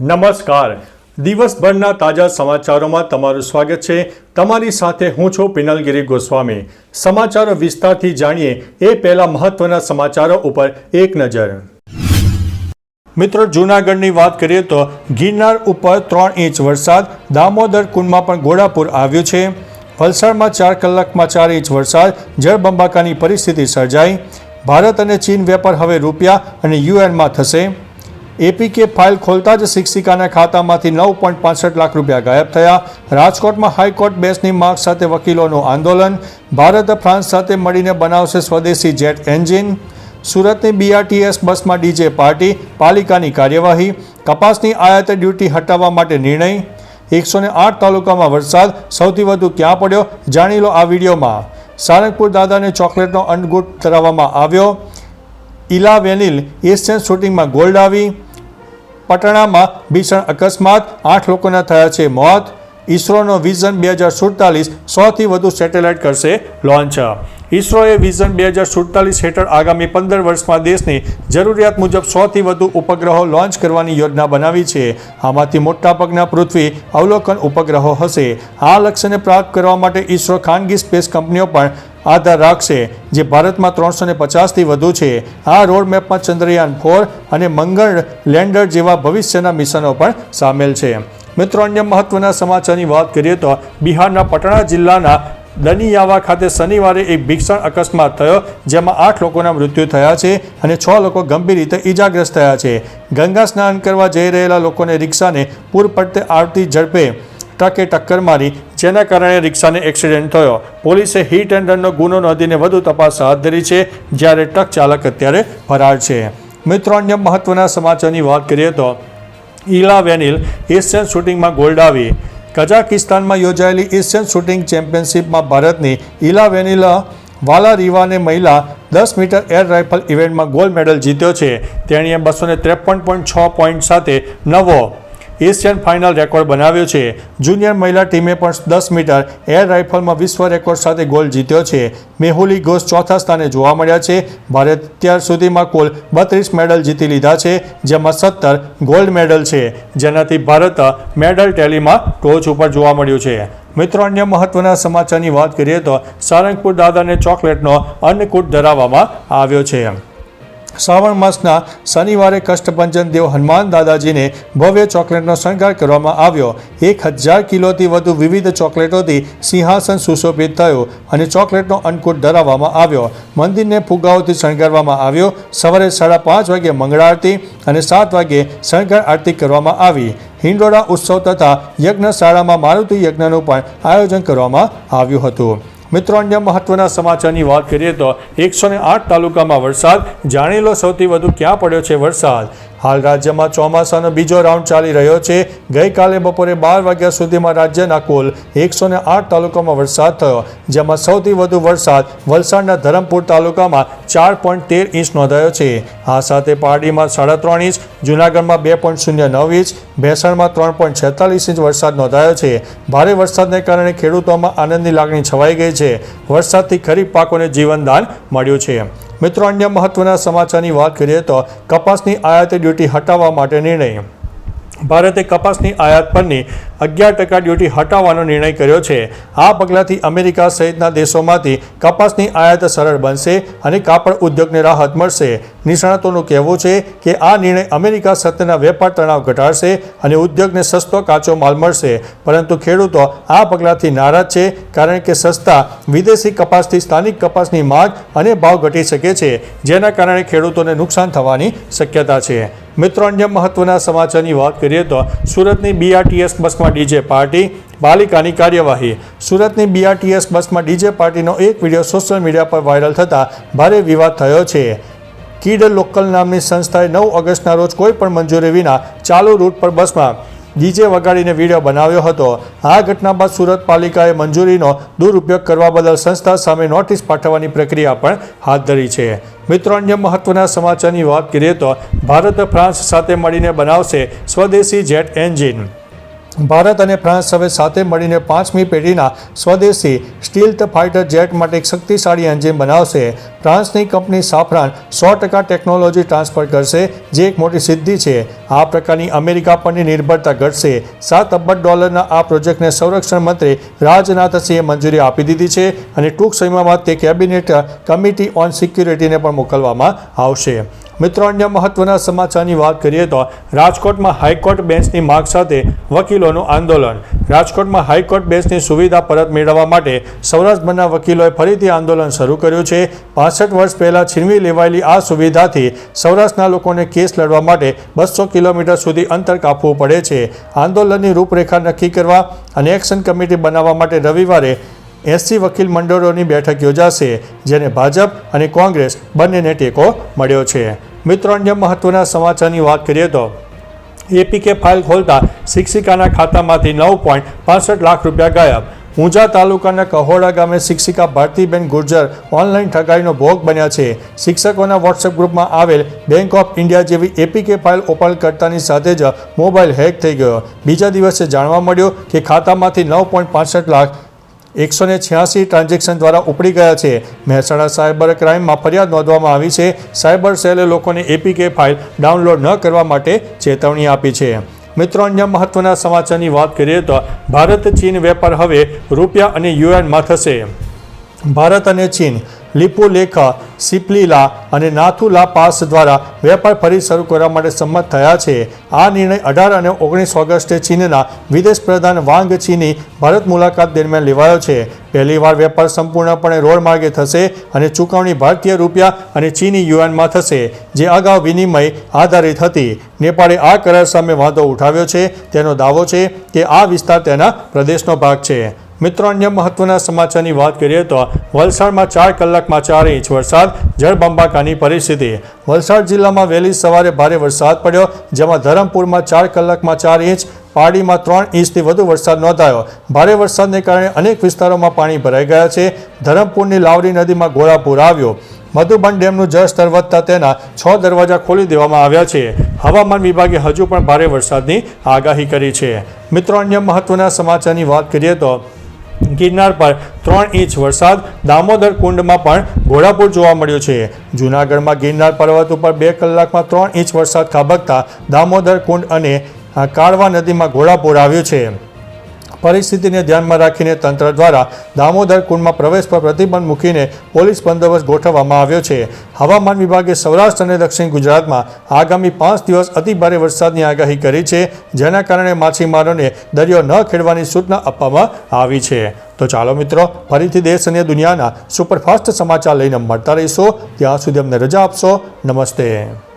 નમસ્કાર. દિવસભરના તાજા સમાચારોમાં તમારું સ્વાગત છે. તમારી સાથે હું છું પિનલગીરી ગોસ્વામી. સમાચારો વિસ્તારથી જાણીએ એ પહેલા મહત્વના સમાચારો ઉપર એક નજર. મિત્રો, જૂનાગઢની વાત કરીએ તો ગિરનાર ઉપર ત્રણ ઇંચ વરસાદ, દામોદર કુંડમાં પણ ઘોડાપુર આવ્યું છે. વલસાડમાં ચાર કલાકમાં ચાર ઇંચ વરસાદ જળબંબાકાની પરિસ્થિતિ સર્જાઈ. ભારત અને ચીન વેપાર હવે રૂપિયા અને યુએનમાં થશે. એપીકે ફાઇલ ખોલતા જ શિક્ષિકાના ખાતામાંથી નવ પોઈન્ટ પાસઠ લાખ રૂપિયા ગાયબ થયા. રાજકોટમાં હાઈકોર્ટ બેસની માંગ સાથે વકીલોનું આંદોલન. ભારત ફ્રાન્સ સાથે મળીને બનાવશે સ્વદેશી જેટ એન્જિન. સુરતની બીઆરટીએસ બસમાં ડીજે પાર્ટી, પાલિકાની કાર્યવાહી, કપાસની આયાત ડ્યુટી હટાવવા માટે નિર્ણય. એકસો આઠ તાલુકામાં વરસાદ, સૌથી વધુ ક્યાં પડ્યો જાણી લો આ વિડીયોમાં. સારંગપુર દાદાને ચોકલેટનો અંડગુટ ધરાવવામાં આવ્યો. ઇલા વેનિલ, એશિયન શૂટિંગમાં ગોલ્ડ આવી. પટણામાં ભીષણ અકસ્માત, આઠ લોકોના થયા છે મોત. ઇસરોનો વિઝન બે હજાર સુડતાલીસ સોથી વધુ સેટેલાઇટ કરશે લોન્ચ ઇસરોએ વિઝન બે હજાર સુડતાલીસ હેઠળ આગામી પંદર વર્ષમાં દેશની જરૂરિયાત મુજબ સોથી વધુ ઉપગ્રહો લોન્ચ કરવાની યોજના બનાવી છે. આમાંથી મોટાભાગના પૃથ્વી અવલોકન ઉપગ્રહો હશે. આ લક્ષ્યને પ્રાપ્ત કરવા માટે ઇસરો ખાનગી સ્પેસ કંપનીઓ પણ આધાર રાખશે. જે ભારતમાં ત્રણસો ને પચાસથી વધુ છે. આ રોડમેપમાં ચંદ્રયાન ફોર અને મંગળ લેન્ડર જેવા ભવિષ્યના મિશનો પણ સામેલ છે. મિત્રો, અન્ય મહત્વના સમાચારની વાત કરીએ તો બિહારના પટણા જિલ્લાના દનિયાવા ખાતે શનિવારે એક ભીષણ અકસ્માત થયો, જેમાં આઠ લોકોના મૃત્યુ થયા છે અને છ લોકો ગંભીર રીતે ઈજાગ્રસ્ત થયા છે. ગંગા સ્નાન કરવા જઈ રહેલા લોકોને રિક્ષાને પૂર પડતે આવતી ઝડપે ટ્રકે ટક્કર મારી, જેના કારણે રિક્ષાને એક્સિડન્ટ થયો. પોલીસે હિટ એન્ડ રનનો ગુનો નોંધીને વધુ તપાસ હાથ ધરી છે, જ્યારે ટ્રક ચાલક અત્યારે ફરાર છે. મિત્રો, અન્ય મહત્વના સમાચારની વાત કરીએ તો ઇલા વેનિલ એશિયન શૂટિંગમાં ગોલ્ડ આવી. કઝાકિસ્તાનમાં યોજાયેલી એશિયન શૂટિંગ ચેમ્પિયનશિપમાં ભારતની ઇલા વેનિલા વાલા રીવાને મહિલા દસ મીટર એર રાઇફલ ઇવેન્ટમાં ગોલ્ડ મેડલ જીત્યો છે. તેણીએ બસો ત્રેપન પોઈન્ટ છ પોઈન્ટ સાથે નવો એશિયન ફાઇનલ રેકોર્ડ બનાવ્યો છે. જુનિયર મહિલા ટીમે પણ દસ મીટર એર રાઇફલમાં વિશ્વ રેકોર્ડ સાથે ગોલ્ડ જીત્યો છે. મેહુલી ઘોષ ચોથા સ્થાને જોવા મળ્યા છે. ભારત અત્યાર સુધીમાં કુલ બત્રીસ મેડલ જીતી લીધા છે, જેમાં સત્તર ગોલ્ડ મેડલ છે. જેનાથી ભારત મેડલ ટેલીમાં ટોચ ઉપર જોવા મળ્યું છે. મિત્રો, અન્ય મહત્વના સમાચારની વાત કરીએ તો સારંગપુર દાદાને ચોકલેટનો અન્નકૂટ ધરાવવામાં આવ્યો છે. શ્રાવણ માસના શનિવારે કષ્ટભંજન દેવ હનુમાન દાદાજીને ભવ્ય ચોકલેટનો શણગાર કરવામાં આવ્યો. એક હજાર કિલોથી વધુ વિવિધ ચોકલેટોથી સિંહાસન સુશોભિત થયું અને ચોકલેટનો અન્નકૂટ ધરાવવામાં આવ્યો. મંદિરને ફુગ્ગાઓથી શણગારવામાં આવ્યો. સવારે સાડા પાંચ વાગે મંગળા આરતી અને સાત વાગે શણગાર આરતી કરવામાં આવી. હિંડોળા ઉત્સવ તથા યજ્ઞશાળામાં મારુતિ યજ્ઞનું પણ આયોજન કરવામાં આવ્યું હતું. મિત્રો, અન્ય મહત્વના સમાચારની વાત કરીએ તો એકસો આઠ તાલુકામાં વરસાદ. જાણી લો સૌથી વધુ ક્યાં પડ્યો છે વરસાદ? હાલ રાજ્યમાં ચોમાસાનો બીજો રાઉન્ડ ચાલી રહ્યો છે. ગઈકાલે બપોરે બાર વાગ્યા સુધીમાં રાજ્યના કુલ એકસો ને આઠ તાલુકામાં વરસાદ થયો, જેમાં સૌથી વધુ વરસાદ વલસાડના ધરમપુર તાલુકામાં ચાર પોઈન્ટ તેર ઇંચ નોંધાયો છે. આ સાથે પારડીમાં સાડા ત્રણ ઇંચ, જૂનાગઢમાં બે પોઈન્ટ શૂન્ય નવ ઇંચ, ભેસણમાં ત્રણ પોઈન્ટ છેતાલીસ ઇંચ વરસાદ નોંધાયો છે. ભારે વરસાદને કારણે ખેડૂતોમાં આનંદની લાગણી છવાઈ ગઈ છે. વરસાદથી ખરીફ પાકોને જીવનદાન મળ્યું છે. મિત્રો, અન્ય મહત્વના સમાચારની વાત કરીએ તો કપાસની આયાત ડ્યુટી હટાવવા માટે નિર્ણય. ભારતે કપાસની આયાત પરની અગિયાર ટકા ડ્યુટી હટાવવાનો નિર્ણય કર્યો છે. આ પગલાંથી અમેરિકા સહિતના દેશોમાંથી કપાસની આયાત સરળ બનશે અને કાપડ ઉદ્યોગને રાહત મળશે. નિષ્ણાતોનું કહેવું છે કે આ નિર્ણય અમેરિકા સાથેના વેપાર તણાવ ઘટાડશે અને ઉદ્યોગને સસ્તો કાચો માલ મળશે. પરંતુ ખેડૂતો આ પગલાંથી નારાજ છે કારણ કે સસ્તા વિદેશી કપાસથી સ્થાનિક કપાસની માંગ અને ભાવ ઘટી શકે છે, જેના કારણે ખેડૂતોને નુકસાન થવાની શક્યતા છે. મિત્રો, અન્ય મહત્વના સમાચારની વાત કરીએ તો સુરતની બીઆરટીએસ બસમાં ડીજે પાર્ટી બાલિકાની કાર્યવાહી. સુરતની બીઆરટીએસ બસમાં ડીજે પાર્ટીનો એક વીડિયો સોશિયલ મીડિયા પર વાયરલ થતાં ભારે વિવાદ થયો છે. કીડ લોકલ નામની સંસ્થાએ નવ ઓગસ્ટના રોજ કોઈ પણ મંજૂરી વિના ચાલુ રૂટ પર બસમાં ડીજે વગાડીને વીડિયો બનાવ્યો હતો. આ ઘટના બાદ સુરત પાલિકાએ મંજૂરીનો દુરુપયોગ કરવા બદલ સંસ્થા સામે નોટિસ પાઠવવાની પ્રક્રિયા પણ હાથ ધરી છે. મિત્રો, અન્ય મહત્વના સમાચારની વાત કરીએ તો ભારત ફ્રાન્સ સાથે મળીને બનાવશે સ્વદેશી જેટ એન્જિન. ભારત અને ફ્રાન્સ હવે સાથે મળીને પાંચમી પેઢીના સ્વદેશી સ્ટીલ્થ ફાઇટર જેટ માટે એક શક્તિશાળી એન્જિન બનાવશે. ફ્રાન્સની કંપની સાફરાન સો ટકા ટેકનોલોજી ટ્રાન્સફર કરશે, જે એક મોટી સિદ્ધિ છે. આ પ્રકારની અમેરિકા પરની નિર્ભરતા ઘટશે. સાત અબજ ડોલરના આ પ્રોજેક્ટને સંરક્ષણ મંત્રી રાજનાથસિંહે મંજૂરી આપી દીધી છે અને ટૂંક સમયમાં તે કેબિનેટ કમિટી ઓન સિક્યુરિટીને પણ મોકલવામાં આવશે. મિત્રો, અન્ય મહત્વના સમાચારની વાત કરીએ તો રાજકોટમાં હાઈકોર્ટ બેન્ચની માગ સાથે વકીલોનું આંદોલન. રાજકોટમાં હાઈકોર્ટ બેન્ચની સુવિધા પરત મેળવવા માટે સૌરાષ્ટ્રભરના વકીલોએ ફરીથી આંદોલન શરૂ કર્યું છે. પાસઠ વર્ષ પહેલાં છીનવી લેવાયેલી આ સુવિધાથી સૌરાષ્ટ્રના લોકોને કેસ લડવા માટે બસો કિલોમીટર સુધી અંતર કાપવું પડે છે. આંદોલનની રૂપરેખા નક્કી કરવા અને એક્શન કમિટી બનાવવા માટે રવિવારે એસસી વકીલ મંડળોની બેઠક યોજાશે, જેને ભાજપ અને કોંગ્રેસ બંનેને ટેકો મળ્યો છે. મિત્રો, અન્ય મહત્વના સમાચારની વાત કરીએ તો, એપીકે ફાઇલ ખોલતા શિક્ષિકાના ખાતામાંથી નવ પોઈન્ટ પાસઠ લાખ રૂપિયા ગાયબ ઊંઝા તાલુકાના કહોડા ગામે શિક્ષિકા ભારતીબેન ગુર્જર ઓનલાઈન ઠગાઈનો ભોગ બન્યા છે. શિક્ષકોના વોટ્સએપ ગ્રુપમાં આવેલ બેંક ઓફ ઇન્ડિયા જેવી એપીકે ફાઇલ ઓપન કરતાની સાથે જ મોબાઈલ હેક થઈ ગયો. બીજા દિવસે જાણવા મળ્યું કે ખાતામાંથી નવ પોઈન્ટ પાસઠ લાખ એકસો ને છ્યાસી ટ્રાન્ઝેક્શન દ્વારા ઉપડી ગયા છે. મહેસાણા સાયબર ક્રાઇમમાં ફરિયાદ નોંધવામાં આવી છે. સાયબર સેલે લોકોને એપીકે ફાઇલ ડાઉનલોડ ન કરવા માટે ચેતવણી આપી છે. મિત્રો, અન્ય મહત્વના સમાચારની વાત કરીએ તો ભારત ચીન વેપાર હવે રૂપિયા અને યુએનમાં થશે. ભારત અને ચીન લિપુલેખા, સિપલીલા અને નાથુલા પાસ દ્વારા વેપાર ફરી શરૂ કરવા માટે સંમત થયા છે. આ નિર્ણય અઢાર અને ઓગણીસ ઓગસ્ટે ચીનના વિદેશ પ્રધાન વાંગ ચીની ભારત મુલાકાત દરમિયાન લેવાયો છે. પહેલીવાર વેપાર સંપૂર્ણપણે રોડ માર્ગે થશે અને ચૂકવણી ભારતીય રૂપિયા અને ચીની યુએનમાં થશે, જે અગાઉ વિનિમય આધારિત હતી. નેપાળે આ કરાર સામે વાંધો ઉઠાવ્યો છે. તેનો દાવો છે કે આ વિસ્તાર તેના પ્રદેશનો ભાગ છે. મિત્રો, અન્ય મહત્વના સમાચારની વાત કરીએ તો વલસાડમાં ચાર કલાકમાં ચાર ઇંચ વરસાદ જળબંબાકાની પરિસ્થિતિ. વલસાડ જિલ્લામાં વહેલી સવારે ભારે વરસાદ પડ્યો, જેમાં ધરમપુરમાં ચાર કલાકમાં ચાર ઇંચ, પાડીમાં ત્રણ ઇંચથી વધુ વરસાદ નોંધાયો. ભારે વરસાદને કારણે અનેક વિસ્તારોમાં પાણી ભરાઈ ગયા છે. ધરમપુરની લાવડી નદીમાં ઘોડાપૂર આવ્યો. મધુબન ડેમનું જળસ્તર વધતા તેના છ દરવાજા ખોલી દેવામાં આવ્યા છે. હવામાન વિભાગે હજુ પણ ભારે વરસાદની આગાહી કરી છે. મિત્રો, અન્ય મહત્વના સમાચારની વાત કરીએ તો ગિરનાર પર ત્રણ ઇંચ વરસાદ. દામોદર કુંડમાં પણ ઘોડાપૂર જોવા મળ્યું છે. જૂનાગઢમાં ગિરનાર પર્વત ઉપર બે કલાકમાં ત્રણ ઇંચ વરસાદ ખાબકતા દામોદર કુંડ અને કાળવા નદીમાં ઘોડાપૂર આવ્યું છે. પરિસ્થિતિને ધ્યાનમાં રાખીને તંત્ર દ્વારા દામોદર કુંડમાં પ્રવેશ પર પ્રતિબંધ મૂકીને પોલીસ બંદોબસ્ત ગોઠવવામાં આવ્યો છે. હવામાન વિભાગે સૌરાષ્ટ્ર અને દક્ષિણ ગુજરાતમાં આગામી પાંચ દિવસ અતિભારે વરસાદની આગાહી કરી છે, જેના કારણે માછીમારોને દરિયો ન ખેડવાની સૂચના આપવામાં આવી છે. તો ચાલો મિત્રો, ફરીથી દેશ અને દુનિયાના સુપરફાસ્ટ સમાચાર લઈને મળતા રહીશો. ત્યાં સુધી અમને રજા આપશો. નમસ્તે.